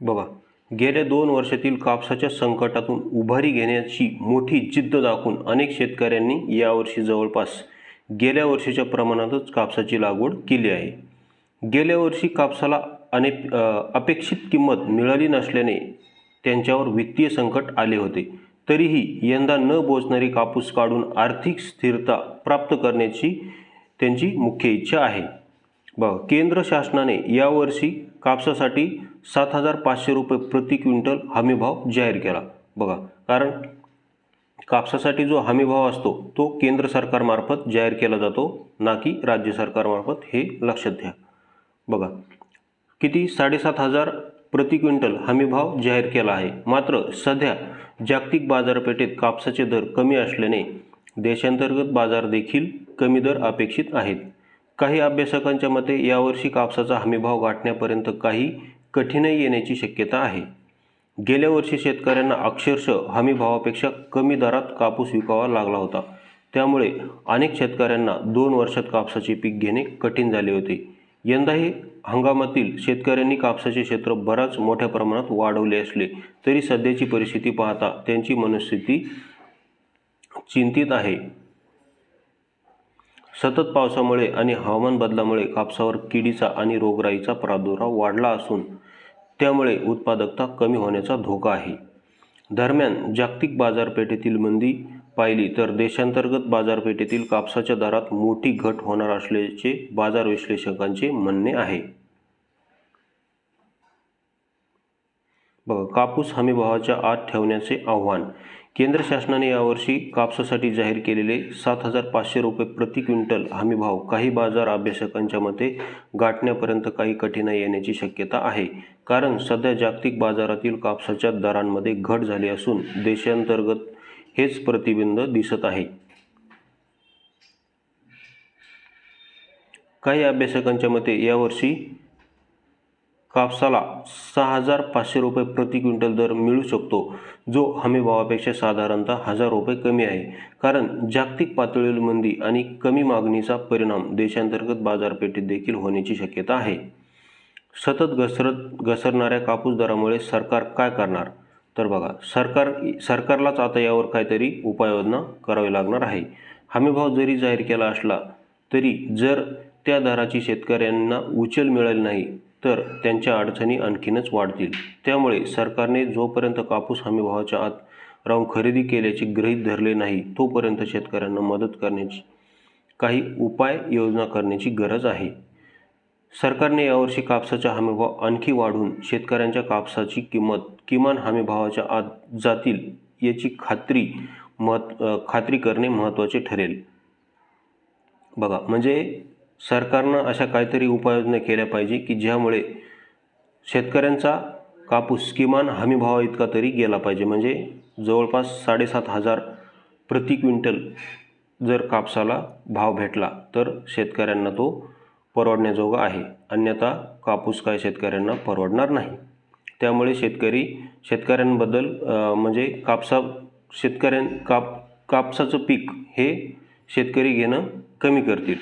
बघा गेल्या दोन वर्षातील कापसाच्या संकटातून उभारी घेण्याची मोठी जिद्द दाखवून अनेक शेतकऱ्यांनी यावर्षी जवळपास गेल्या वर्षीच्या प्रमाणातच कापसाची लागवड केली आहे. गेल्या वर्षी कापसाला अनेक अपेक्षित किंमत मिळाली नसल्याने त्यांच्यावर वित्तीय संकट आले होते. तरीही यंदा न बोचणारी कापूस काढून आर्थिक स्थिरता प्राप्त करण्याची त्यांची मुख्य इच्छा आहे. बघा केंद्र शासनाने यावर्षी कापसासाठी सात हजार पाचशे रुपये प्रति क्विंटल हमीभाव जाहीर केला. बघा कारण कापसासाठी जो हमीभाव असतो तो केंद्र सरकारमार्फत जाहीर केला जातो ना की राज्य सरकारमार्फत हे लक्षात घ्या. बघा किती? साडेसात हजार प्रति क्विंटल हमीभाव जाहीर केला आहे. मात्र सध्या जागतिक बाजारपेठेत कापसाचे दर कमी असल्याने देशांतर्गत बाजार देखील कमी दर अपेक्षित आहेत. काही अभ्यासकांच्या मते यावर्षी कापसाचा हमीभाव गाठण्यापर्यंत काही कठीणाई येण्याची शक्यता आहे. गेल्या वर्षी शेतकऱ्यांना अक्षरशः हमीभावापेक्षा कमी दरात कापूस विकावा लागला होता. त्यामुळे अनेक शेतकऱ्यांना दोन वर्षात कापसाचे पीक घेणे कठीण झाले होते. यंदाही हंगामातील शेतकऱ्यांनी कापसाचे क्षेत्र बराच मोठ्या प्रमाणात वाढवले असले तरी सध्याची परिस्थिती पाहता त्यांची मनस्थिती चिंतित आहे. सतत पावसामुळे आणि हवामान बदलामुळे कापसावर किडीचा आणि रोगराईचा प्रादुर्भाव वाढला असून त्यामुळे उत्पादकता कमी होण्याचा धोका आहे. दरम्यान जागतिक बाजारपेठेतील मंदी पाहिली तर देशांतर्गत बाजारपेठेतील कापसाच्या दरात मोठी घट होणार असल्याचे बाजार विश्लेषकांचे म्हणणे आहे. बघा कापूस हमीभावाच्या आत ठेवण्याचे आव्हान. केंद्र शासनाने यावर्षी कापसासाठी जाहीर केलेले सात हजार पाचशे रुपये प्रति क्विंटल हमीभाव काही बाजार अभ्यासकांच्या मते गाठण्यापर्यंत काही कठीणाई येण्याची शक्यता आहे. कारण सध्या जागतिक बाजारातील कापसाच्या दरांमध्ये घट झाली असून देशांतर्गत हेच प्रतिबिंब दिसत आहे. काही अभ्यासकांच्या मते यावर्षी कापसाला सहा हजार पाचशे रुपये प्रति क्विंटल दर मिळू शकतो जो हमीभावापेक्षा साधारणतः हजार रुपये कमी आहे. कारण जागतिक पातळीवर मंदी आणि कमी मागणीचा परिणाम देशांतर्गत बाजारपेठेत देखील होण्याची शक्यता आहे. सतत घसरत घसरणाऱ्या कापूस दरामुळे सरकार काय करणार? तर बघा सरकार सरकारलाच आता यावर काहीतरी उपाययोजना करावी लागणार आहे. हमीभाव जरी जाहीर केला असला तरी जर त्या दराची शेतकऱ्यांना उचल मिळाली नाही तर त्यांच्या अडचणी आणखीनच वाढतील. त्यामुळे सरकारने जोपर्यंत कापूस हमीभावाच्या आत राहून खरेदी केल्याचे गृहीत धरले नाही तोपर्यंत शेतकऱ्यांना मदत करण्याची काही उपाय योजना करण्याची गरज आहे. सरकारने यावर्षी कापसाचा हमीभाव आणखी वाढवून शेतकऱ्यांच्या कापसाची किंमत किमान हमीभावाच्या आत जातील याची खात्री महत् खात्री करणे महत्त्वाचे ठरेल. बघा म्हणजे सरकारनं अशा काहीतरी उपाययोजना केल्या पाहिजे की ज्यामुळे शेतकऱ्यांचा कापूस किमान हमीभावा इतका तरी गेला पाहिजे. म्हणजे जवळपास साडेसात हजार प्रति क्विंटल जर कापसाला भाव भेटला तर शेतकऱ्यांना तो परवडण्याजोगा आहे. अन्यथा कापूस काय शेतकऱ्यांना परवडणार नाही. त्यामुळे शेतकरी शेतकऱ्यांबद्दल म्हणजे कापसा शेतकऱ्यां काप कापसाचं पीक हे शेतकरी घेणं कमी करतील.